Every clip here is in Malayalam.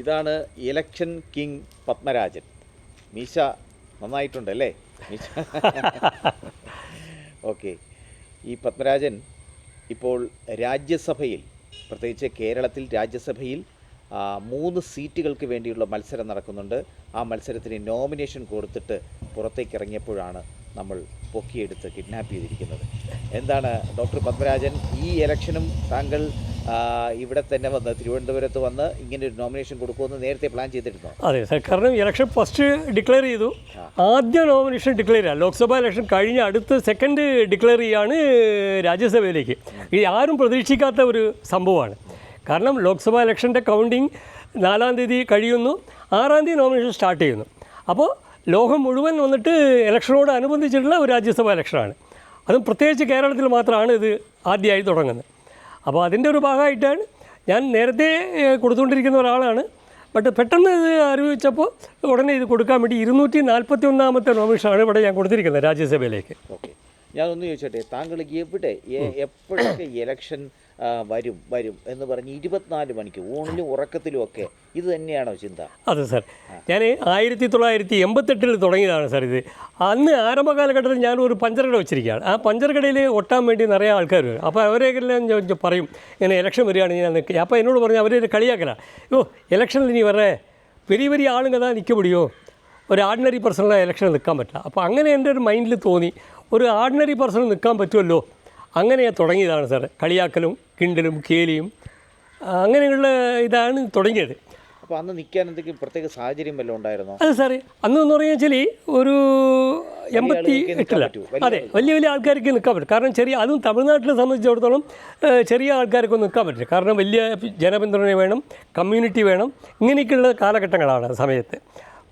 ഇതാണ് ഇലക്ഷൻ കിങ് പത്മരാജൻ. മീശ നന്നായിട്ടുണ്ടല്ലേ? മീശ. ഓക്കെ. ഈ പത്മരാജൻ ഇപ്പോൾ രാജ്യസഭയിൽ പ്രത്യേകിച്ച് കേരളത്തിൽ രാജ്യസഭയിൽ മൂന്ന് സീറ്റുകൾക്ക് വേണ്ടിയുള്ള മത്സരം നടക്കുന്നുണ്ട്. ആ മത്സരത്തിന് നോമിനേഷൻ കൊടുത്തിട്ട് പുറത്തേക്ക് ഇറങ്ങിയപ്പോഴാണ് നമ്മൾ പൊക്കിയെടുത്ത് കിഡ്നാപ്പ് ചെയ്തിരിക്കുന്നത്. എന്താണ് ഡോക്ടർ പത്മരാജൻ ഈ ഇലക്ഷനും താങ്കൾ ഇവിടെ തന്നെ വന്ന് തിരുവനന്തപുരത്ത് വന്ന് ഇങ്ങനെ ഒരു നോമിനേഷൻ കൊടുക്കുമെന്ന് നേരത്തെ പ്ലാൻ ചെയ്തിരുന്നു? അതെ കാരണം ഇലക്ഷൻ ഫസ്റ്റ് ഡിക്ലെയർ ചെയ്തു. ആദ്യ നോമിനേഷൻ ഡിക്ലെയർ ചെയ്യാം. ലോക്സഭാ ഇലക്ഷൻ കഴിഞ്ഞ് അടുത്ത സെക്കൻഡ് ഡിക്ലെയർ ചെയ്യാണ് രാജ്യസഭയിലേക്ക്. ഇത് ആരും പ്രതീക്ഷിക്കാത്ത ഒരു സംഭവമാണ്. കാരണം ലോക്സഭാ ഇലക്ഷന്റെ കൗണ്ടിങ് നാലാം തീയതി കഴിയുന്നു. ആറാം തീയതി നോമിനേഷൻ സ്റ്റാർട്ട് ചെയ്യുന്നു. അപ്പോൾ ലോകം മുഴുവൻ വന്നിട്ട് ഇലക്ഷനോട് അനുബന്ധിച്ചിട്ടുള്ള ഒരു രാജ്യസഭാ ഇലക്ഷനാണ് അതും പ്രത്യേകിച്ച് കേരളത്തിൽ മാത്രമാണ് ഇത് ആദ്യമായി തുടങ്ങുന്നത്. അപ്പോൾ അതിന്റെ ഒരു ഭാഗമായിട്ടാണ് ഞാൻ നേരത്തെ കൊടുത്തുകൊണ്ടിരിക്കുന്ന ഒരാളാണ്. ബട്ട് പെട്ടെന്ന് ഇത് അറിയിച്ചപ്പോൾ ഉടനെ ഇത് കൊടുക്കാൻ വേണ്ടി ഇരുന്നൂറ്റി നാൽപ്പത്തി ഒന്നാമത്തെ നോമിനേഷനാണ് ഇവിടെ ഞാൻ കൊടുത്തിരിക്കുന്നത് രാജ്യസഭയിലേക്ക്. ഓക്കെ. ഞാനൊന്ന് ചോദിച്ചോട്ടെ താങ്കൾ എവിടെ എപ്പോഴൊക്കെ ഇലക്ഷൻ വരും വരും എന്ന് പറഞ്ഞ് ഇരുപത്തിനാല് മണിക്ക് ഊണിലും ഉറക്കത്തിലും ഒക്കെ. ഇത് തന്നെയാണോ ചിന്ത? അതെ സാർ. ഞാൻ ആയിരത്തി തൊള്ളായിരത്തി എൺപത്തെട്ടിൽ തുടങ്ങിയതാണ് സാർ ഇത്. അന്ന് ആരംഭ കാലഘട്ടത്തിൽ ഞാൻ ഒരു പഞ്ചർകട വെച്ചിരിക്കുകയാണ്. ആ പഞ്ചർകടയിൽ ഒട്ടാൻ വേണ്ടി നിറയെ ആൾക്കാർ വരും. അപ്പോൾ അവരെല്ലാം പറയും ഇങ്ങനെ ഇലക്ഷൻ വരികയാണെങ്കിൽ ഞാൻ നിൽക്കുക അപ്പോൾ എന്നോട് പറഞ്ഞു അവർ കളിയാക്കല. ഓ ഇലക്ഷനിൽ ഇനി വരേ വലിയ വലിയ ആളുകൾ അതാ നിൽക്ക മുടിയോ ഒരു ആർഡിനറി പേഴ്സണൽ ഇലക്ഷനിൽ നിൽക്കാൻ പറ്റില്ല അപ്പോൾ അങ്ങനെ എന്റെ ഒരു മൈൻഡിൽ തോന്നി ഒരു ആർഡിനറി പേഴ്സൺ നിൽക്കാൻ പറ്റുമല്ലോ അങ്ങനെ തുടങ്ങിയതാണ് സാർ കളിയാക്കലും കിണ്ടലും കേലിയും അങ്ങനെയുള്ള ഇതാണ് തുടങ്ങിയത്. അപ്പോൾ അന്ന് നിൽക്കാൻ എന്തെങ്കിലും പ്രത്യേക സാഹചര്യം വല്ലതും ഉണ്ടായിരുന്നോ? അതെ സാറേ അന്ന് എന്ന് പറഞ്ഞു വെച്ചാൽ ഒരു എൺപത്തി എട്ടില്ല. അതെ വലിയ വലിയ ആൾക്കാർക്ക് നിൽക്കാൻ പറ്റും. കാരണം ചെറിയ അതും തമിഴ്നാട്ടിനെ സംബന്ധിച്ചിടത്തോളം ചെറിയ ആൾക്കാർക്ക് നിൽക്കാൻ പറ്റില്ല. കാരണം വലിയ ജനപിന്തുണ വേണം കമ്മ്യൂണിറ്റി വേണം. ഇങ്ങനെയൊക്കെയുള്ള കാലഘട്ടങ്ങളാണ് ആ സമയത്ത്.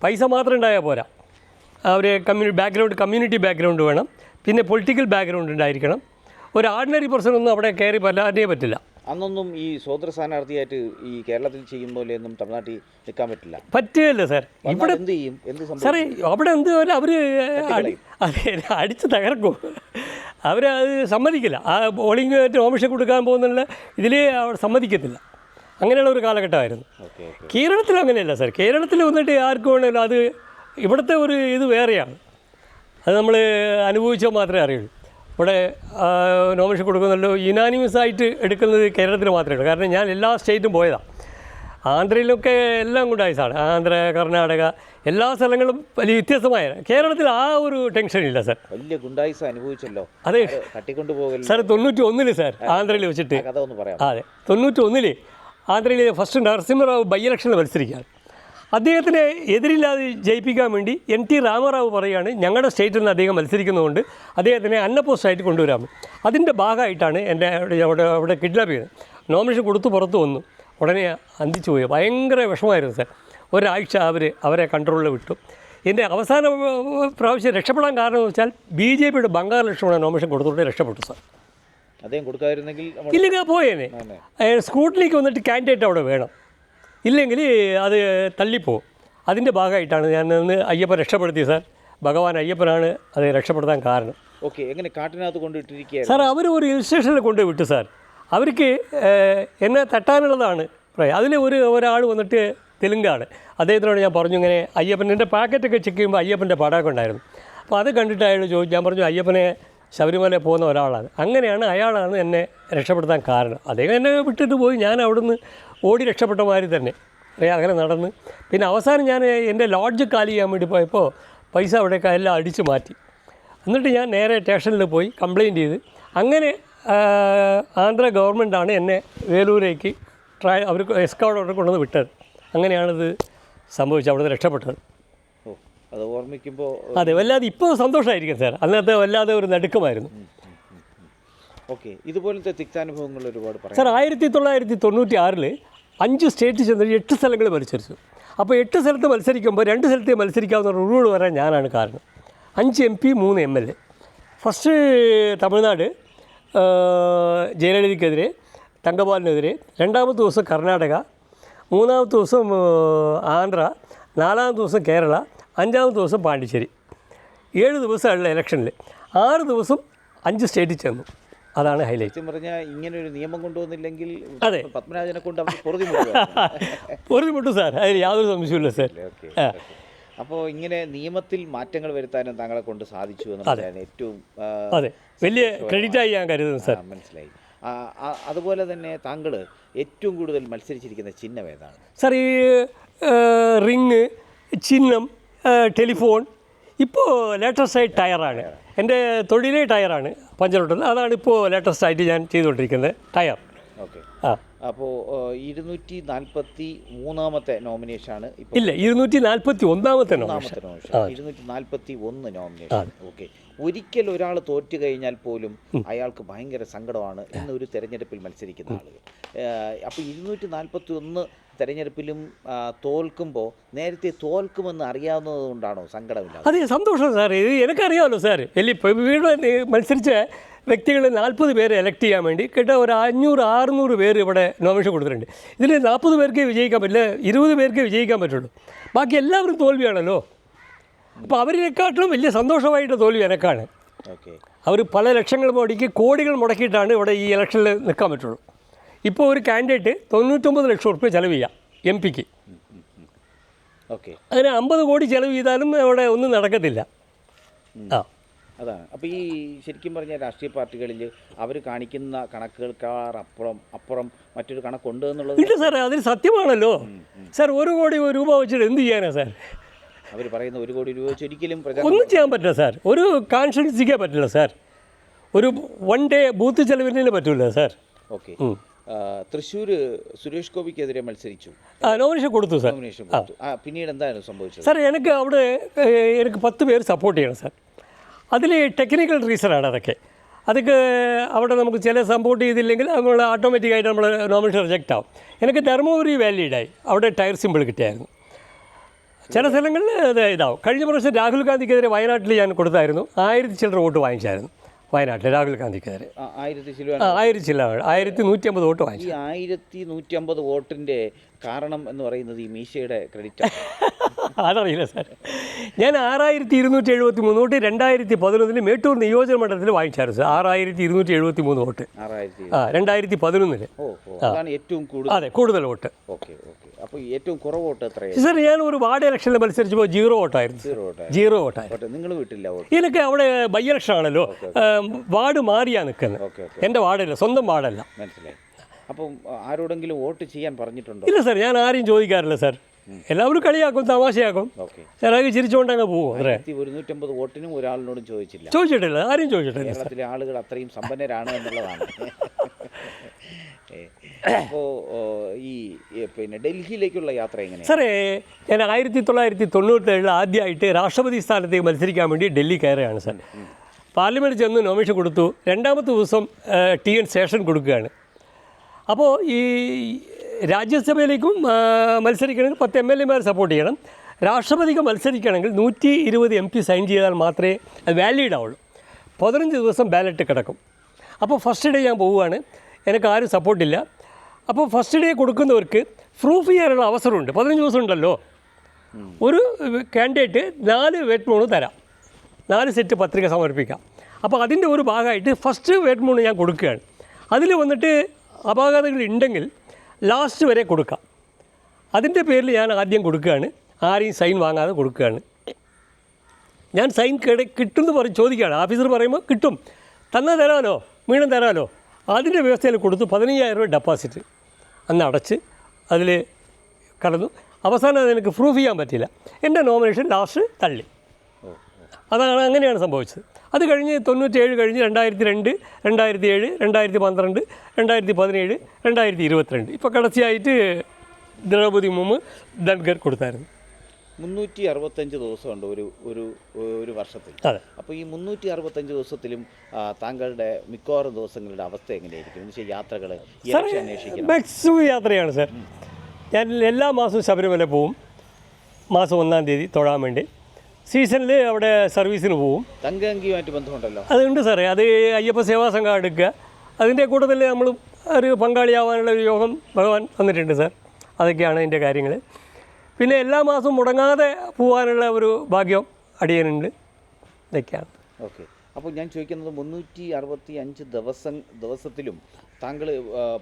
പൈസ മാത്രം ഉണ്ടായാൽ പോരാ. അവർ കമ്മ്യൂണി ബാക്ക്ഗ്രൗണ്ട് കമ്മ്യൂണിറ്റി ബാക്ക്ഗ്രൗണ്ട് വേണം. പിന്നെ പൊളിറ്റിക്കൽ ബാക്ക്ഗ്രൗണ്ട് ഉണ്ടായിരിക്കണം. ഒരു ഓർഡിനറി പേഴ്സൺ ഒന്നും അവിടെ കയറി പറ്റാനേ പറ്റില്ല. അന്നൊന്നും ഈ സ്വതന്ത്ര സ്ഥാനാർത്ഥിയായിട്ട് ഈ കേരളത്തിൽ ചെയ്യും പോലെയൊന്നും തമിഴ്നാട്ടിൽ നിൽക്കാൻ പറ്റില്ല. പറ്റുകയല്ല സാർ? ഇവിടെ എന്ത് ചെയ്യും? എന്ത് സാറേ അവിടെ എന്ത് പോലെ അവർ അടിച്ച് തകർക്കും. അവരത് സമ്മതിക്കില്ല. ആ ബോളിംഗ് നോമിഷൻ കൊടുക്കാൻ പോകുന്നുള്ള ഇതിൽ അവർ സമ്മതിക്കത്തില്ല. അങ്ങനെയുള്ള ഒരു കാലഘട്ടമായിരുന്നു. കേരളത്തിൽ അങ്ങനെയല്ല സാർ. കേരളത്തിൽ വന്നിട്ട് ആർക്കും വേണമല്ലോ അത് ഇവിടുത്തെ ഒരു ഇത് വേറെയാണ്. അത് നമ്മൾ അനുഭവിച്ചാൽ മാത്രമേ അറിയുള്ളൂ. ഇവിടെ നോമിനേഷൻ കൊടുക്കുന്നല്ലോ യുനാനിമസ് ആയിട്ട് എടുക്കുന്നത് കേരളത്തിൽ മാത്രമേ ഉള്ളൂ. കാരണം ഞാൻ എല്ലാ സ്റ്റേറ്റും പോയതാണ് ആന്ധ്രയിലൊക്കെ എല്ലാം കൊണ്ട് സാർ ആന്ധ്ര കർണാടക എല്ലാ സ്ഥലങ്ങളും വലിയ വ്യത്യസ്തമായ കേരളത്തിൽ ആ ഒരു ടെൻഷൻ ഇല്ല സാർ വലിയ ഗുണ്ടായിസം അനുഭവിച്ചല്ലോ. അതെ. അത് തട്ടിക്കൊണ്ടു പോകൽ സാർ തൊണ്ണൂറ്റി ഒന്നിൽ സാർ ആന്ധ്രയിൽ വെച്ചിട്ട്. അതെ. തൊണ്ണൂറ്റി ഒന്നിൽ ആന്ധ്രയിൽ ഫസ്റ്റ് നരസിംഹറാവു ബൈ ഇലക്ഷനിൽ മത്സരിക്കുകയാണ്. അദ്ദേഹത്തിനെ എതിരില്ലാതെ ജയിപ്പിക്കാൻ വേണ്ടി എൻ ടി രാമറാവു പറയുകയാണ് ഞങ്ങളുടെ സ്റ്റേറ്റിൽ നിന്ന് അദ്ദേഹം മത്സരിക്കുന്നതുകൊണ്ട് അദ്ദേഹത്തിനെ അന്നപോസ്റ്റായിട്ട് കൊണ്ടുവരാം. അതിന്റെ ഭാഗമായിട്ടാണ് എന്റെ അവിടെ അവിടെ കിഡ്നാപ്പ് ചെയ്തത്. നോമിനേഷൻ കൊടുത്ത് പുറത്ത് വന്നു. ഉടനെ അന്തിച്ചു പോയി. ഭയങ്കര വിഷമമായിരുന്നു സാർ. ഒരാഴ്ച അവർ അവരെ കൺട്രോളിൽ വിട്ടു. എന്റെ അവസാന പ്രാവശ്യം രക്ഷപ്പെടാൻ കാരണം എന്ന് വെച്ചാൽ ബി ജെ പിയുടെ ബംഗാൾ ലക്ഷ്മണ നോമിനേഷൻ കൊടുത്തുകൊണ്ട് രക്ഷപ്പെട്ടു സാർ. അദ്ദേഹം കൊടുക്കാതിരുന്നെങ്കിൽ ഇല്ലെങ്കിൽ പോയേനെ. സ്കൂട്ടിലേക്ക് വന്നിട്ട് കാൻഡിഡേറ്റ് അവിടെ വേണം. ഇല്ലെങ്കിൽ അത് തള്ളിപ്പോവും. അതിന്റെ ഭാഗമായിട്ടാണ് ഞാൻ ഇന്ന് അയ്യപ്പൻ രക്ഷപ്പെടുത്തി സാർ. ഭഗവാൻ അയ്യപ്പനാണ് അത് രക്ഷപ്പെടുത്താൻ കാരണം. ഓക്കെ എങ്ങനെ കാട്ടിനകത്ത് കൊണ്ടുവിട്ടിരിക്കുക സാർ അവർ ഒരു ഹിൽ സ്റ്റേഷനിൽ കൊണ്ട് വിട്ടു സാർ. അവർക്ക് എന്നെ തട്ടാനുള്ളതാണ്. പറയാം. അതിൽ ഒരു ഒരാൾ വന്നിട്ട് തെലുങ്കാണ്. അദ്ദേഹത്തിനോട് ഞാൻ പറഞ്ഞു ഇങ്ങനെ അയ്യപ്പന്റെ പാക്കറ്റൊക്കെ ചെക്ക് ചെയ്യുമ്പോൾ അയ്യപ്പന്റെ പടമൊക്കെ ഉണ്ടായിരുന്നു. അപ്പോൾ അത് കണ്ടിട്ട് അയാൾ ചോദിച്ചു ഞാൻ പറഞ്ഞു അയ്യപ്പനെ ശബരിമല പോകുന്ന ഒരാളാണ്. അങ്ങനെയാണ് അയാളാണ് എന്നെ രക്ഷപ്പെടുത്താൻ കാരണം. അദ്ദേഹം എന്നെ വിട്ടിട്ട് പോയി. ഞാൻ അവിടുന്ന് ഓടി രക്ഷപ്പെട്ട മാതിരി തന്നെ. അറിയാം അങ്ങനെ നടന്ന്. പിന്നെ അവസാനം ഞാൻ എന്റെ ലോഡ്ജ് കാലി ചെയ്യാൻ വേണ്ടി പോയപ്പോൾ പൈസ അവിടെയൊക്കെ എല്ലാം അടിച്ചു മാറ്റി. എന്നിട്ട് ഞാൻ നേരെ സ്റ്റേഷനിൽ പോയി കംപ്ലയിന്റ് ചെയ്ത്. അങ്ങനെ ആന്ധ്ര ഗവൺമെന്റാണ് എന്നെ വേലൂരേക്ക് ട്രാ അവർ എസ്കൗട്ട് അവിടെ കൊണ്ടുവന്ന് വിട്ടത്. അങ്ങനെയാണിത് സംഭവിച്ചത് അവിടുന്ന് രക്ഷപ്പെട്ടത്. അത് ഓർമ്മിക്കുമ്പോൾ അതെ വല്ലാതെ ഇപ്പോൾ സന്തോഷമായിരിക്കും സാർ അന്നത്തെ വല്ലാതെ ഒരു നടുക്കമായിരുന്നു. ഓക്കെ. ഇതുപോലത്തെ തിക്താനുഭവങ്ങൾ ഒരുപാട് പറയാം. സാർ ആയിരത്തി തൊള്ളായിരത്തി തൊണ്ണൂറ്റി ആറിൽ അഞ്ച് സ്റ്റേറ്റ് ചെന്ന് എട്ട് സ്ഥലങ്ങൾ മത്സരിച്ചു. അപ്പോൾ എട്ട് സ്ഥലത്ത് മത്സരിക്കുമ്പോൾ രണ്ട് സ്ഥലത്തെ മത്സരിക്കാവുന്ന റൂൾ വരാൻ ഞാനാണ് കാരണം. അഞ്ച് എം പി മൂന്ന് M L A. First Tamil Nadu ജയലളിതയ്ക്കെതിരെ തങ്കപാലിനെതിരെ രണ്ടാമത്തെ ദിവസം കർണാടക മൂന്നാമത്തെ ദിവസം ആന്ധ്ര നാലാമത്തെ ദിവസം കേരള അഞ്ചാമത്തെ ദിവസം പാണ്ടിച്ചേരി. ഏഴ് ദിവസമുള്ള ഇലക്ഷനിൽ ആറ് ദിവസം അഞ്ച് സ്റ്റേറ്റിൽ ചെന്നു. അതാണ് ഹൈലൈറ്റ് സത്യം പറഞ്ഞാൽ ഇങ്ങനെ ഒരു നിയമം കൊണ്ടുവന്നില്ലെങ്കിൽ അതെ. പത്മരാജനെ കൊണ്ട് അവർ പൊറുതി സാർ. അതിൽ യാതൊരു സംശയമില്ല സാർ. അപ്പോൾ ഇങ്ങനെ നിയമത്തിൽ മാറ്റങ്ങൾ വരുത്താനും താങ്കളെ കൊണ്ട് സാധിച്ചു എന്ന് എന്നുള്ളതാണ് ഏറ്റവും ആ, അതെ. വലിയ ക്രെഡിറ്റായി ഞാൻ കരുതുന്നു സാർ. ആ, മനസ്സിലായി. ആ, ആ, അതുപോലെ തന്നെ താങ്കൾ ഏറ്റവും കൂടുതൽ മത്സരിച്ചിരിക്കുന്ന ചിഹ്നം ഏതാണ്? സാർ ഈ റിങ് ചിഹ്നം ടെലിഫോൺ ഇപ്പോൾ ലേറ്റസ്റ്റ് ആയി ടയറാണ്. എന്റെ തൊഴിലേ ടയറാണ് പഞ്ചറോട്ടിൽ അതാണ് ഇപ്പോൾ ലേറ്റസ്റ്റ് ആയിട്ട് ഞാൻ ചെയ്തുകൊണ്ടിരിക്കുന്നത്. ടയർ. ഓക്കെ. ആ. അപ്പോൾ ഇരുന്നൂറ്റി നാൽപ്പത്തി മൂന്നാമത്തെ നോമിനേഷനാണ് ആണ് ഇല്ല ഇരുന്നൂറ്റി നാൽപ്പത്തി ഒന്നാമത്തെ നോമിനേഷൻ ഒന്നാമത്തെ നോമിനേഷൻ ഇരുന്നൂറ്റി നാൽപ്പത്തി ഒന്ന് നോമിനേഷൻ ഓക്കെ. ഒരിക്കൽ ഒരാൾ തോറ്റു കഴിഞ്ഞാൽ പോലും അയാൾക്ക് ഭയങ്കര സങ്കടമാണ് ഇന്ന് ഒരു തെരഞ്ഞെടുപ്പിൽ മത്സരിക്കുന്ന ആളുകൾ. അപ്പോൾ ഇരുന്നൂറ്റി നാൽപ്പത്തി ഒന്ന് തെരഞ്ഞെടുപ്പിലും തോൽക്കുമ്പോൾ നേരത്തെ തോൽക്കുമെന്ന് അറിയാവുന്നത് കൊണ്ടാണോ സങ്കടമില്ല അതെ സന്തോഷം സാർ ഇത് എനിക്കറിയാമല്ലോ സാർ ഇവിടെ മത്സരിച്ച വ്യക്തികൾ നാൽപ്പത് പേരെ എലക്ട് ചെയ്യാൻ വേണ്ടി കേട്ട ഒരു അഞ്ഞൂറ് ആറുന്നൂറ് പേര് ഇവിടെ നോമിനേഷൻ കൊടുത്തിട്ടുണ്ട്. ഇതിൽ നാൽപ്പത് പേർക്കേ വിജയിക്കാൻ പറ്റില്ല ഇരുപത് പേർക്കേ വിജയിക്കാൻ പറ്റുള്ളൂ. ബാക്കി എല്ലാവരും തോൽവിയാണല്ലോ. അപ്പോൾ അവരെക്കാട്ടിലും വലിയ സന്തോഷമായിട്ട് തോൽവി എനക്കാണ്. ഓക്കെ. അവർ പല ലക്ഷങ്ങൾ മുടക്കി കോടികൾ മുടക്കിയിട്ടാണ് ഇവിടെ ഈ ഇലക്ഷനിൽ നിൽക്കാൻ പറ്റുള്ളൂ. ഇപ്പോൾ ഒരു കാൻഡിഡേറ്റ് തൊണ്ണൂറ്റൊമ്പത് ലക്ഷം റുപ്യ ചെലവ് ചെയ്യാം എം പിക്ക്. ഓക്കെ. അങ്ങനെ അമ്പത് കോടി ചെലവ് ചെയ്താലും അവിടെ ഒന്നും നടക്കത്തില്ല. ആ. അതാണ്. അപ്പോൾ ഈ ശരിക്കും പറഞ്ഞ രാഷ്ട്രീയ പാർട്ടികളിൽ അവർ കാണിക്കുന്ന കണക്കുകൾക്കാർ അപ്പുറം അപ്പുറം മറ്റൊരു കണക്കുണ്ട് എന്നുള്ളത് ഇല്ല സാർ അതിൽ സത്യമാണല്ലോ. സാർ ഒരു കോടി രൂപ വെച്ചിട്ട് എന്ത് ചെയ്യാനാണ് സാർ? അവർ പറയുന്ന ഒരു കോടി രൂപ വെച്ച് ഒരിക്കലും ഒന്നും ചെയ്യാൻ പറ്റില്ല സാർ. ഒരു കാൺഷൻസിക്കാൻ പറ്റില്ല സാർ. ഒരു വൺ ഡേ ബൂത്ത് ചെലവിന് പറ്റില്ല സാർ. ഓക്കെ. തൃശ്ശൂർ സുരേഷ് ഗോപിക്കെതിരെ മത്സരിച്ചു. നോമിനേഷൻ കൊടുത്തു സാർ. നോമിനേഷൻ കൊടുത്തു. ആ. പിന്നീട് എന്തായാലും സംഭവിച്ചത്? സാർ എനിക്ക് അവിടെ എനിക്ക് പത്ത് പേര് സപ്പോർട്ട് ചെയ്യണം സാർ. അതിൽ ടെക്നിക്കൽ റീസണാണ് അതൊക്കെ. അതൊക്കെ അവിടെ നമുക്ക് ചില സപ്പോർട്ട് ചെയ്തില്ലെങ്കിൽ നമ്മൾ ഓട്ടോമാറ്റിക്കായിട്ട് നമ്മൾ നോമിനേഷൻ റിജക്റ്റ് ആവും. എനിക്ക് ധർമ്മപുരി ആയി അവിടെ ടയർ സിമ്പിൾ കിട്ടിയായിരുന്നു. ചില സ്ഥലങ്ങളിൽ ഇതാവും. കഴിഞ്ഞ പ്രാവശ്യം രാഹുൽ ഗാന്ധിക്കെതിരെ വയനാട്ടിൽ ഞാൻ കൊടുത്തായിരുന്നു. ആയിരത്തി ചില്ലറ വോട്ട് വാങ്ങിച്ചായിരുന്നു. വയനാട്ടിൽ രാഹുൽ ഗാന്ധിക്കെതിരെ ആയിരത്തി ചില ആയിരത്തി നൂറ്റി അമ്പത് വോട്ട് വാങ്ങി ഈ ആയിരത്തി നൂറ്റി അമ്പത് വോട്ടിന്റെ കാരണം എന്ന് പറയുന്നത് ഈ മീശയുടെ ക്രെഡിറ്റ്. അതറിയില്ല സാർ. ഞാൻ ആറായിരത്തി ഇരുന്നൂറ്റി എഴുപത്തി മൂന്ന് വോട്ട് രണ്ടായിരത്തി പതിനൊന്നിൽ മേട്ടൂർ നിയോജക മണ്ഡലത്തിൽ വാങ്ങിച്ചായിരുന്നു സാർ. ആറായിരത്തി ഇരുന്നൂറ്റി എഴുപത്തി മൂന്ന് വോട്ട്. ആറായിരത്തി ആ രണ്ടായിരത്തി പതിനൊന്നിൽ ഏറ്റവും കൂടുതൽ. അതെ കൂടുതൽ വോട്ട്. ഓക്കെ. അപ്പോൾ ഏറ്റവും കുറവ് വോട്ട് എത്രയാണ് സാർ ഞാൻ ഒരു വാർഡ് ഇലക്ഷനിൽ മത്സരിച്ചപ്പോൾ ജീറോ വോട്ടായിരുന്നു. സീറോ വോട്ട് ജീറോ വോട്ടായിരുന്നു. വോട്ട് നിങ്ങൾ വീട്ടില്ല വോട്ട്? എനിക്ക് അവിടെ ബൈ ഇലക്ഷൻ ആണല്ലോ. വാർഡ് മാറിയാ നിൽക്കുന്നത് എന്റെ വാർഡല്ല സ്വന്തം വാർഡല്ല. മനസ്സിലായി. അപ്പം ആരോടെങ്കിലും വോട്ട് ചെയ്യാൻ പറഞ്ഞിട്ടുണ്ടോ? ഇല്ല സാർ ഞാൻ ആരെയും ചോദിക്കാറില്ല സാർ. എല്ലാവരും കളിയാക്കും തമാശയാക്കും. അത് ചിരിച്ചുകൊണ്ട് അങ്ങ് പോകും ഒരുന്നൂറ്റമ്പത് വോട്ടിനും ഒരാളിനോടും ചോദിച്ചില്ല. ചോദിച്ചിട്ടില്ല ആരും ചോദിച്ചിട്ടില്ല കേരളത്തിലെ ആളുകൾ അത്രയും സമ്പന്നരാണ് എന്നുള്ളതാണ്. അപ്പോൾ ഈ പിന്നെ ഡൽഹിയിലേക്കുള്ള യാത്ര എങ്ങനെ സാറേ ഞാൻ ആയിരത്തി തൊള്ളായിരത്തി തൊണ്ണൂറ്റേഴിൽ ആദ്യമായിട്ട് രാഷ്ട്രപതി സ്ഥാനത്തേക്ക് മത്സരിക്കാൻ വേണ്ടി ഡൽഹി കയറുകയാണ് സാർ. പാർലമെന്റ് ചെന്ന് നോമിനേഷൻ കൊടുത്തു. രണ്ടാമത്തെ ദിവസം ടി എൻ സ്റ്റേഷൻ കൊടുക്കുകയാണ്. അപ്പോൾ ഈ രാജ്യസഭയിലേക്കും മത്സരിക്കണമെങ്കിൽ പത്ത് എം എൽ എമാർ സപ്പോർട്ട് ചെയ്യണം. രാഷ്ട്രപതിക്ക് മത്സരിക്കണമെങ്കിൽ നൂറ്റി ഇരുപത് എം പി സൈൻ ചെയ്താൽ മാത്രമേ അത് വാലിഡ് ആവുള്ളൂ. പതിനഞ്ച് ദിവസം ബാലറ്റ് കിടക്കും. അപ്പോൾ ഫസ്റ്റ് ഡേ ഞാൻ പോവുകയാണ്. എനിക്ക് ആരും സപ്പോർട്ടില്ല അപ്പോൾ ഫസ്റ്റ് ഡേ കൊടുക്കുന്നവർക്ക് പ്രൂഫ് ചെയ്യാനുള്ള അവസരമുണ്ട്. പതിനഞ്ച് ദിവസം ഉണ്ടല്ലോ. ഒരു കാൻഡിഡേറ്റ് നാല് വെറ്റ് മൂണ് തരാം. നാല് സെറ്റ് പത്രിക സമർപ്പിക്കാം. അപ്പോൾ അതിന്റെ ഒരു ഭാഗമായിട്ട് ഫസ്റ്റ് വെറ്റ് മൂണ് ഞാൻ കൊടുക്കുകയാണ്. അതിൽ വന്നിട്ട് അപാകതകൾ ഉണ്ടെങ്കിൽ ലാസ്റ്റ് വരെ കൊടുക്കാം. അതിന്റെ പേരിൽ ഞാൻ ആദ്യം കൊടുക്കുകയാണ്. ആരെയും സൈൻ വാങ്ങാതെ കൊടുക്കുകയാണ്. ഞാൻ സൈൻ കിട കിട്ടുമെന്ന് പറഞ്ഞ് ചോദിക്കുകയാണ്. ഓഫീസർ പറയുമ്പോൾ കിട്ടും. തന്നാൽ തരാമല്ലോ വീണ്ടും തരാമല്ലോ അതിന്റെ വ്യവസ്ഥയിൽ കൊടുത്തു പതിനയ്യായിരം രൂപ ഡെപ്പോസിറ്റ് അന്ന് അടച്ച് അതിൽ കടന്നു. അവസാനം അത് എനിക്ക് പ്രൂഫ് ചെയ്യാൻ പറ്റില്ല എന്റെ നോമിനേഷൻ ലാസ്റ്റ് തള്ളി. അതാണ് അങ്ങനെയാണ് സംഭവിച്ചത്. അത് കഴിഞ്ഞ് തൊണ്ണൂറ്റേഴ് കഴിഞ്ഞ് രണ്ടായിരത്തി രണ്ട് രണ്ടായിരത്തി ഏഴ് രണ്ടായിരത്തി പന്ത്രണ്ട് രണ്ടായിരത്തി പതിനേഴ് രണ്ടായിരത്തി ഇരുപത്തിരണ്ട് ഇപ്പോൾ കടച്ചിയായിട്ട് ദ്രൗപതി മുമ്പ് ധൻഗർ കൊടുത്തായിരുന്നു. മുന്നൂറ്റി അറുപത്തഞ്ച് ദിവസമുണ്ട് ഒരു ഒരു ഒരു വർഷത്തിൽ. അപ്പോൾ ഈ മുന്നൂറ്റി അറുപത്തഞ്ച് ദിവസത്തിലും താങ്കളുടെ മിക്കവാറും ദിവസങ്ങളുടെ അവസ്ഥ എങ്ങനെയായിരിക്കും? എന്ന് വെച്ചാൽ യാത്രകൾ മാക്സിമം യാത്രയാണ് സാർ. ഞാൻ എല്ലാ മാസവും ശബരിമല പോവും. മാസം ഒന്നാം തീയതി തൊഴാൻ വേണ്ടി. സീസണിൽ അവിടെ സർവീസിന് പോവും. തങ്കഅങ്കിയുമായിട്ട് ബന്ധമുണ്ടല്ലോ. അതുണ്ട് സാറേ. അത് അയ്യപ്പ സേവാ സംഘം എടുക്കുക. അതിന്റെ കൂട്ടത്തിൽ നമ്മൾ ഒരു പങ്കാളിയാവാനുള്ള ഒരു യോഗം ഭഗവാൻ തന്നിട്ടുണ്ട് സാർ. അതൊക്കെയാണ് അതിന്റെ കാര്യങ്ങൾ പിന്നെ എല്ലാ മാസവും മുടങ്ങാതെ പോകാനുള്ള ഒരു ഭാഗ്യം അടിയനുണ്ട്. ഇതൊക്കെയാണ്. ഓക്കെ. അപ്പോൾ ഞാൻ ചോദിക്കുന്നത് മുന്നൂറ്റി അറുപത്തി അഞ്ച് ദിവസം ദിവസത്തിലും താങ്കൾ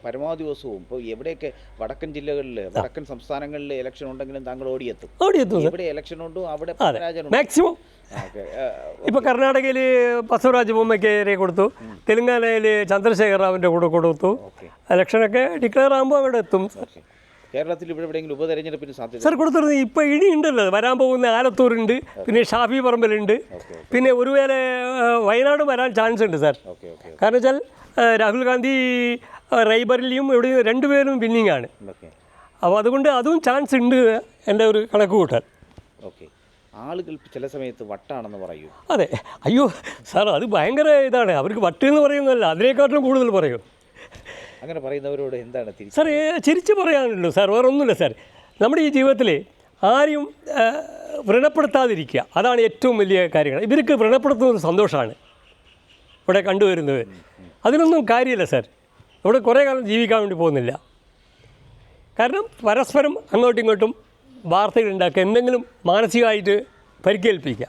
പരമാവധി ദിവസവും ഇപ്പോൾ എവിടെയൊക്കെ വടക്കൻ ജില്ലകളിൽ വടക്കൻ സംസ്ഥാനങ്ങളിൽ ഇലക്ഷൻ ഉണ്ടെങ്കിലും താങ്കൾ ഓടിയെത്തും. ഓടിയെത്തും. ഇവിടെ എവിടെ ഇലക്ഷൻ ഉണ്ടോ അവിടെ മാക്സിമം ഇപ്പോൾ കർണാടകയിൽ ബസവരാജ് ബൊമ്മയ്ക്കേരെ കൊടുത്തു. തെലുങ്കാനയിൽ ചന്ദ്രശേഖർ റാവിന്റെ കൂടെ കൊടുത്തു. ഇലക്ഷനൊക്കെ ഡിക്ലെയർ ആകുമ്പോൾ അവിടെ എത്തും. കേരളത്തിൽ ഇവിടെ എവിടെയെങ്കിലും ഉപതെരഞ്ഞെടുപ്പിന് സാധ്യത സാർ കൊടുത്തിരുന്നു ഇപ്പോൾ ഇനി ഉണ്ടല്ലോ വരാൻ പോകുന്ന ആലത്തൂരുണ്ട് പിന്നെ ഷാഫി പറമ്പലുണ്ട്. പിന്നെ ഒരു വേറെ വയനാട് വരാൻ ചാൻസ് ഉണ്ട് സാർ. കാരണം വെച്ചാൽ രാഹുൽ ഗാന്ധി റൈബറിലെയും ഇവിടെ രണ്ടുപേരും വിന്നിങ് ആണ്. അപ്പോൾ അതുകൊണ്ട് അതും ചാൻസ് ഉണ്ട് എന്റെ ഒരു കണക്ക് കൂട്ടാൻ. ഓക്കെ. ആളുകൾ ചില സമയത്ത് വട്ടാണെന്ന് പറയൂ. അതെ. അയ്യോ സാർ അത് ഭയങ്കര ഇതാണ്. അവർക്ക് വട്ട് എന്ന് പറയുന്നതല്ല അതിനേക്കാട്ടിലും കൂടുതൽ പറയും. അങ്ങനെ പറയുന്നവരോട് എന്താണ് തിരിച്ചു സാർ ചിരിച്ചു പറയാനുള്ളൂ സാർ വേറെ ഒന്നുമില്ല സാർ. നമ്മുടെ ഈ ജീവിതത്തിൽ ആരെയും വ്രണപ്പെടുത്താതിരിക്കുക അതാണ് ഏറ്റവും വലിയ കാര്യങ്ങൾ. ഇവർക്ക് വ്രണപ്പെടുത്തുന്നത് സന്തോഷമാണ് ഇവിടെ കണ്ടുവരുന്നത്. അതിനൊന്നും കാര്യമില്ല സാർ. ഇവിടെ കുറേ കാലം ജീവിക്കാൻ വേണ്ടി പോകുന്നില്ല. കാരണം പരസ്പരം അങ്ങോട്ടും ഇങ്ങോട്ടും വാർത്തകൾ ഉണ്ടാക്കുക എന്തെങ്കിലും മാനസികമായിട്ട് പരിക്കേൽപ്പിക്കുക.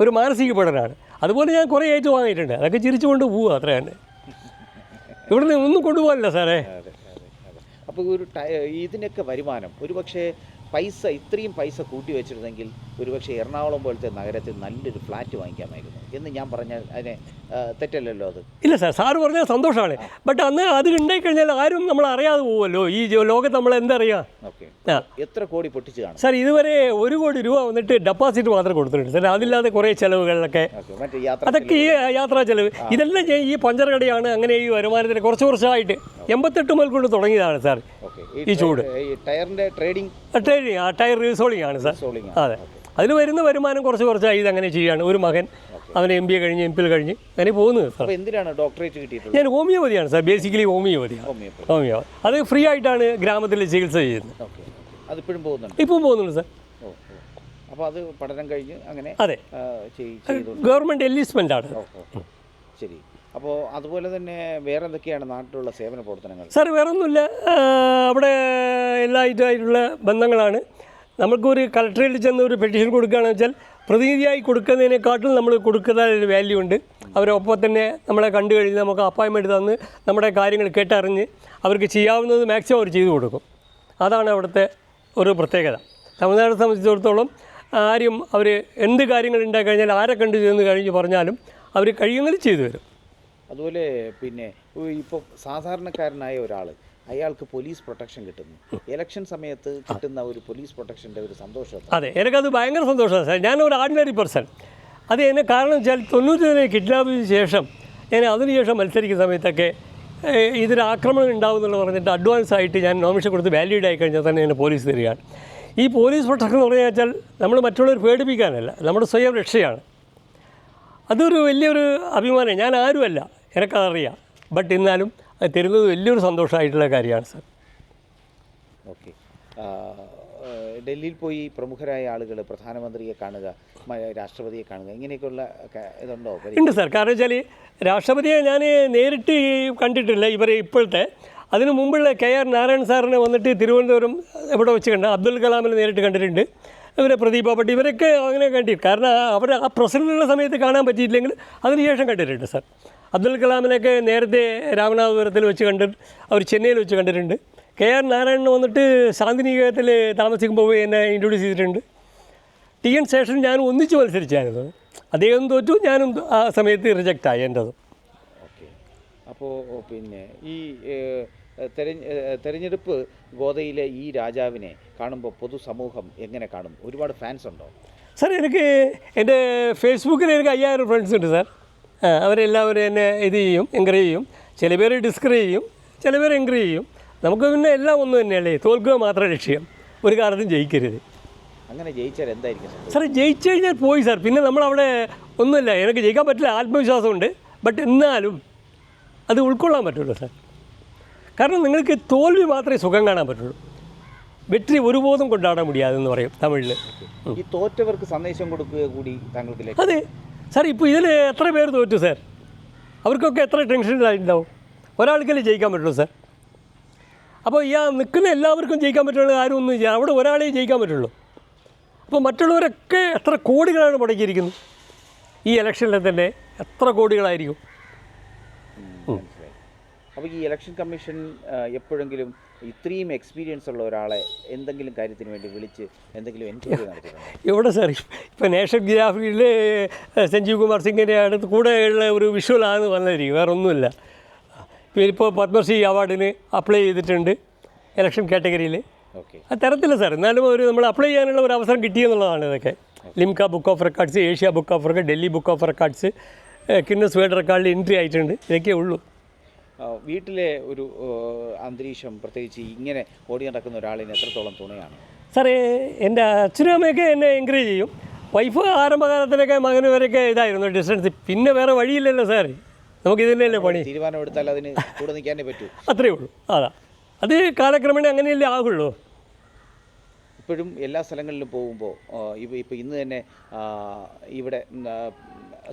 ഒരു മാനസിക പഠനമാണ് അതുപോലെ ഞാൻ കുറേ ഏറ്റു വാങ്ങിയിട്ടുണ്ട്. അതൊക്കെ ചിരിച്ചുകൊണ്ട് പോവുക അത്രയാണ്. ഇവിടുന്ന് ഒന്നും കൊണ്ടുപോകല്ല സാറേ. അപ്പോൾ ഒരു ഇതിനൊക്കെ വരുമാനം. ഒരുപക്ഷെ പൈസ ഇത്രയും പൈസ കൂട്ടി വെച്ചിരുന്നെങ്കിൽ ഒരുപക്ഷെ എറണാകുളം പോലത്തെ നഗരത്തിൽ നല്ലൊരു ഫ്ലാറ്റ് വാങ്ങിക്കാമായിരുന്നു എന്ന് ഞാൻ പറഞ്ഞാൽ അതിനെ തെറ്റല്ലല്ലോ അത്? ഇല്ല സാർ സാറ് പറഞ്ഞാൽ സന്തോഷമാണ്. ബട്ട് അന്ന് അത് ഉണ്ടായിക്കഴിഞ്ഞാൽ ആരും നമ്മൾ അറിയാതെ പോവുമല്ലോ ഈ ലോകത്ത് നമ്മൾ എന്തറിയാം ഓക്കെ. എത്ര കോടി പൊട്ടിച്ചു കാണും? സാർ ഇതുവരെ ഒരു കോടി രൂപ വന്നിട്ട് ഡെപ്പോസിറ്റ് മാത്രം കൊടുത്തിട്ടുണ്ട്. സാർ അതില്ലാതെ കുറേ ചിലവുകളിലൊക്കെ. അതൊക്കെ ഈ യാത്രാ ചെലവ്. ഇതെല്ലാം ഞാൻ ഈ പഞ്ചർ കടയാണ് അങ്ങനെ ഈ വരുമാനത്തിന് കുറച്ച് കുറച്ചായിട്ട് എൺപത്തെട്ട് മുതൽ കൊണ്ട് തുടങ്ങിയതാണ് സാർ. ഈ ചൂട്. ഈ ടയറിന്റെ ട്രേഡിംഗ് ട്രെയിനിങ് ആ ടയർ റീസോളിംഗ് ആണ് സാർ. അതെ. അതിൽ വരുന്ന വരുമാനം കുറച്ച് കുറച്ചായി ഇതങ്ങനെ ചെയ്യുകയാണ്. ഒരു മകൻ അവൻ എം ബി എ കഴിഞ്ഞ് എം പിൽ കഴിഞ്ഞ് അങ്ങനെ പോകുന്നത് സാർ. എന്തിനാണ് ഡോക്ടറേറ്റ് കിട്ടിയിട്ടുള്ളത്? ഞാൻ ഹോമിയോപതിയാണ് സാർ. ബേസിക്കലി ഹോമിയോപതിയാണ്. ഹോമിയോ. അത് ഫ്രീ ആയിട്ടാണ് ഗ്രാമത്തിൽ ചികിത്സ ചെയ്യുന്നത്. ഓക്കെ അതിപ്പോഴും പോകുന്നുണ്ട്? ഇപ്പം പോകുന്നുണ്ട് സാർ. അപ്പോൾ അത് പഠനം കഴിഞ്ഞ് അങ്ങനെ അതെ. ഗവൺമെന്റ് എൻലിസ്റ്റ്മെന്റ് ആണ്. ശരി. അപ്പോൾ അതുപോലെ തന്നെ വേറെ എന്തൊക്കെയാണ് നാട്ടിലുള്ള സേവന പ്രവർത്തനങ്ങൾ? സാർ വേറൊന്നുമില്ല. ഒന്നുമില്ല അവിടെ എല്ലായിട്ടുള്ള ബന്ധങ്ങളാണ്. നമുക്കൊരു കളക്ടറേറ്റിൽ ചെന്ന് ഒരു പെറ്റീഷൻ കൊടുക്കുകയാണെന്ന് വെച്ചാൽ പ്രതിനിധിയായി കൊടുക്കുന്നതിനെക്കാട്ടിലും നമ്മൾ കൊടുക്കുന്ന ഒരു വാല്യൂ ഉണ്ട്. അവരൊപ്പം തന്നെ നമ്മളെ കണ്ടു കഴിഞ്ഞ് നമുക്ക് അപ്പോയിൻമെന്റ് തന്ന് നമ്മുടെ കാര്യങ്ങൾ കേട്ടറിഞ്ഞ് അവർക്ക് ചെയ്യാവുന്നത് മാക്സിമം അവർ ചെയ്തു കൊടുക്കും. അതാണ് അവിടുത്തെ ഒരു പ്രത്യേകത. തമിഴ്നാട് സംബന്ധിച്ചിടത്തോളം ആരും അവർ എന്ത് കാര്യങ്ങൾ ഉണ്ടായി കഴിഞ്ഞാൽ ആരെ കണ്ടു ചെന്ന് കഴിഞ്ഞ് പറഞ്ഞാലും അവർ കഴിയുന്നത് ചെയ്തു തരും. അതുപോലെ പിന്നെ ഇപ്പോൾ സാധാരണക്കാരനായ ഒരാൾ അയാൾക്ക് പോലീസ് പ്രൊട്ടക്ഷൻ കിട്ടുന്നു. ഇലക്ഷൻ സമയത്ത് കിട്ടുന്ന ഒരു പോലീസ് പ്രൊട്ടക്ഷന്റെ ഒരു സന്തോഷം അതെ എനിക്കത് ഭയങ്കര സന്തോഷമാണ് സാർ. ഞാൻ ഒരു ഓർഡിനറി പേഴ്സൺ അത് എന്നെ കാരണം വെച്ചാൽ തൊണ്ണൂറ്റി കിഡ്നാപ്പിന് ശേഷം ഞാൻ അതിനുശേഷം മത്സരിക്കുന്ന സമയത്തൊക്കെ ഇതൊരു ആക്രമണം ഉണ്ടാവും എന്ന് പറഞ്ഞിട്ട് അഡ്വാൻസ് ആയിട്ട് ഞാൻ നോമിഷൻ കൊടുത്ത് വാലിഡ് ആയി കഴിഞ്ഞാൽ തന്നെ എന്നെ പോലീസ് തരികയാണ്. ഈ പോലീസ് പ്രൊട്ടക്ഷൻ എന്ന് പറഞ്ഞു വെച്ചാൽ നമ്മൾ മറ്റുള്ളവർ പേടിപ്പിക്കാനല്ല നമ്മുടെ സ്വയം രക്ഷയാണ്. അതൊരു വലിയൊരു അഭിമാനം ഞാൻ ആരുമല്ല എനിക്കതറിയാം. ബട്ട് എന്നാലും തരുന്നത് വലിയൊരു സന്തോഷമായിട്ടുള്ള കാര്യമാണ് സാർ. ഓക്കെ. ഡൽഹിയിൽ പോയി പ്രമുഖരായ ആളുകൾ പ്രധാനമന്ത്രിയെ കാണുക രാഷ്ട്രപതിയെ കാണുക ഇങ്ങനെയൊക്കെയുള്ള ഇതുണ്ടോ? ഉണ്ട് സാർ. കാരണം വെച്ചാൽ രാഷ്ട്രപതിയെ ഞാൻ നേരിട്ട് കണ്ടിട്ടില്ല ഇവരെ ഇപ്പോഴത്തെ. അതിന് മുമ്പുള്ള കെ ആർ നാരായണൻ സാറിനെ വന്നിട്ട് തിരുവനന്തപുരം എവിടെ വെച്ച് കണ്ട അബ്ദുൽ കലാമിനെ നേരിട്ട് കണ്ടിട്ടുണ്ട്. ഇവരെ പ്രദീപ ഭട്ട് ഇവരൊക്കെ അങ്ങനെ കണ്ടിട്ടുണ്ട്. കാരണം അവർ ആ പ്രസിഡന്റുള്ള സമയത്ത് കാണാൻ പറ്റിയില്ലെങ്കിൽ അതിനുശേഷം കണ്ടിട്ടുണ്ട് സാർ. അബ്ദുൽ കലാമിനെയൊക്കെ നേരത്തെ രാമനാഥപുരത്തിൽ വെച്ച് കണ്ടിട്ട് അവർ ചെന്നൈയിൽ വെച്ച് കണ്ടിട്ടുണ്ട്. കെ ആർ നാരായണൻ വന്നിട്ട് ശാന്തിനികേതത്തിൽ താമസിക്കുമ്പോൾ പോയി എന്നെ ഇൻട്രൊഡ്യൂസ് ചെയ്തിട്ടുണ്ട്. ടി എൻ ശേഷൻ ഞാൻ ഒന്നിച്ച് മത്സരിച്ചായിരുന്നു. അദ്ദേഹം തോറ്റു ഞാനും ആ സമയത്ത് റിജക്റ്റ് ആയി എന്റെതും. ഓക്കെ. അപ്പോൾ പിന്നെ ഈ തെരഞ്ഞ തെരഞ്ഞെടുപ്പ് ഗോതയിലെ ഈ രാജാവിനെ കാണുമ്പോൾ പൊതുസമൂഹം എങ്ങനെ കാണും? ഒരുപാട് ഫാൻസ് ഉണ്ടോ? സാർ എനിക്ക് എന്റെ ഫേസ്ബുക്കിൽ എനിക്ക് അയ്യായിരം ഫ്രണ്ട്സ് ഉണ്ട് സാർ. അവരെല്ലാവരും എന്നെ ഇത് ചെയ്യും എൻകറേജ് ചെയ്യും. ചില പേര് ഡിസ്കറേജ് ചെയ്യും ചില പേര് എൻകറേജ് ചെയ്യും. നമുക്ക് പിന്നെ എല്ലാം ഒന്നും തന്നെയല്ലേ? തോൽക്കുക മാത്രം ലക്ഷ്യം. ഒരു കാലത്തും ജയിക്കരുത്. അങ്ങനെ ജയിച്ചാൽ എന്തായിരിക്കും? സാർ ജയിച്ചു കഴിഞ്ഞാൽ പോയി സാർ. പിന്നെ നമ്മളവിടെ ഒന്നുമില്ല. എനിക്ക് ജയിക്കാൻ പറ്റില്ല. ആത്മവിശ്വാസമുണ്ട്. ബട്ട് എന്നാലും അത് ഉൾക്കൊള്ളാൻ പറ്റുള്ളൂ സാർ. കാരണം നിങ്ങൾക്ക് തോൽവി മാത്രമേ സുഖം കാണാൻ പറ്റുള്ളൂ. വെற்றி ഒരുബോധം കൊണ്ടാടാൻ മുടിയാതെന്ന് പറയും തമിഴിൽ ഈ തോറ്റവർക്ക് സന്ദേശം കൊടുക്കുക കൂടി താങ്കൾക്ക് അതെ. സാർ ഇപ്പോൾ ഇതിൽ എത്ര പേര് തോറ്റു സാർ? അവർക്കൊക്കെ എത്ര ടെൻഷനിലായിട്ടുണ്ടാവും ഒരാൾക്കല്ലേ ജയിക്കാൻ പറ്റുള്ളൂ സാർ. അപ്പോൾ ഈ ആ നിൽക്കുന്ന എല്ലാവർക്കും ജയിക്കാൻ പറ്റുള്ള ആരും ഒന്നും ചെയ്യാം അവിടെ ഒരാളെ ജയിക്കാൻ പറ്റുള്ളൂ. അപ്പോൾ മറ്റുള്ളവരൊക്കെ എത്ര കോടികളാണ് മുടക്കിയിരിക്കുന്നത്? ഈ ഇലക്ഷനിൽ തന്നെ എത്ര കോടികളായിരിക്കും? അപ്പോൾ ഈ ഇലക്ഷൻ കമ്മീഷൻ എപ്പോഴെങ്കിലും ഇത്രയും എക്സ്പീരിയൻസ് ഉള്ള ഒരാളെ എന്തെങ്കിലും കാര്യത്തിന് വേണ്ടി വിളിച്ച് എന്തെങ്കിലും എൻക്വയറി നടത്തിയിട്ടുണ്ടോ? എവിടെ സാർ ഇപ്പം നാഷണൽ ജിയോഗ്രാഫിയിൽ സഞ്ജീവ് കുമാർ സിംഗിന്റെ അടുത്ത് കൂടെയുള്ള ഒരു വിഷ്വലാണ് വന്നിരിക്കും വേറെ ഒന്നുമില്ല ഇപ്പോൾ പത്മശ്രീ അവാർഡിന് അപ്ലൈ ചെയ്തിട്ടുണ്ട് ഇലക്ഷൻ കാറ്റഗറിയിൽ ഓക്കെ ആ തരത്തില്ല സാർ എന്നാലും ഒരു നമ്മൾ അപ്ലൈ ചെയ്യാനുള്ള ഒരു അവസരം കിട്ടിയെന്നുള്ളതാണ് ഇതൊക്കെ. Limca book of records Asia book of record Delhi book of records Guinness world റെക്കോർഡിൽ entry ആയിട്ടുണ്ട്. ഇതൊക്കെ ഉള്ളൂ. വീട്ടിലെ ഒരു അന്തരീക്ഷം പ്രത്യേകിച്ച് ഇങ്ങനെ ഓടി നടക്കുന്ന ഒരാളിന് എത്രത്തോളം തുണയാണ്? സാറേ എന്റെ അച്ഛനും അമ്മയൊക്കെ എന്നെ എൻകറേജ് ചെയ്യും. വൈഫ് ആരംഭകാലത്തിലൊക്കെ മകന് വരെയൊക്കെ ഇതായിരുന്നു ഡിസ്റ്റൻസ് പിന്നെ വേറെ വഴിയില്ലല്ലോ സാർ നമുക്ക് ഇതിനല്ലേ പണി. തീരുമാനമെടുത്താൽ അതിന് കൂടെ നിൽക്കാനേ പറ്റൂ. അത്രേ ഉള്ളൂ. അതാ. അത് കാലക്രമേണ അങ്ങനെയല്ലേ ആകുള്ളൂ ഇപ്പോഴും എല്ലാ സ്ഥലങ്ങളിലും പോകുമ്പോൾ ഇപ്പോൾ ഇപ്പോൾ ഇന്ന് തന്നെ ഇവിടെ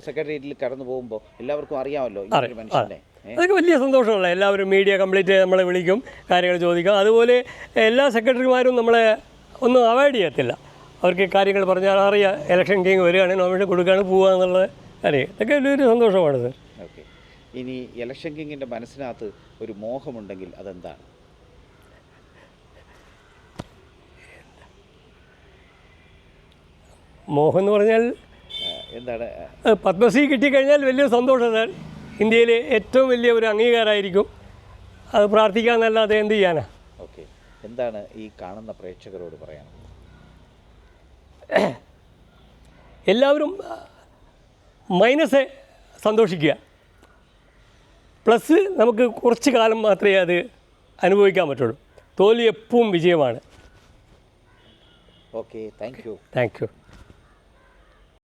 സെക്രട്ടേറിയറ്റിൽ കടന്നു പോകുമ്പോൾ എല്ലാവർക്കും അറിയാമല്ലോ ഇങ്ങനൊരു മനുഷ്യനെ? അതൊക്കെ വലിയ സന്തോഷമുള്ള എല്ലാവരും മീഡിയ കംപ്ലീറ്റ് നമ്മളെ വിളിക്കും കാര്യങ്ങൾ ചോദിക്കും. അതുപോലെ എല്ലാ സെക്രട്ടറിമാരും നമ്മളെ ഒന്നും അവോയ്ഡ് ചെയ്യത്തില്ല. അവർക്ക് കാര്യങ്ങൾ പറഞ്ഞാൽ അറിയാം ഇലക്ഷൻ കിങ് വരികയാണ് നോമിനേഷൻ കൊടുക്കുകയാണ് പോവുക എന്നുള്ളത് അറിയാം. ഇതൊക്കെ വലിയൊരു സന്തോഷമാണ് സർ. ഓക്കെ ഇനി ഇലക്ഷൻ കിങ്ങിന്റെ മനസ്സിനകത്ത് ഒരു മോഹമുണ്ടെങ്കിൽ അതെന്താണ്? മോഹം എന്ന് പറഞ്ഞാൽ എന്താണ്? പത്മശ്രീ കിട്ടിക്കഴിഞ്ഞാൽ വലിയ സന്തോഷം സാർ. ഇന്ത്യയിലെ ഏറ്റവും വലിയ ഒരു അംഗീകാരമായിരിക്കും. അത് പ്രാർത്ഥിക്കാമെന്നല്ലാതെ എന്ത് ചെയ്യാനാ? ഓക്കെ. എന്താണ് ഈ കാണുന്ന പ്രേക്ഷകരോട് പറയാൻ? എല്ലാവരും മൈനസ് സന്തോഷിക്കുക. പ്ലസ് നമുക്ക് കുറച്ച് കാലം മാത്രമേ അത് അനുഭവിക്കാൻ പറ്റുള്ളൂ. തോൽവി എപ്പോഴും വിജയമാണ്. Okay thank you. Thank you.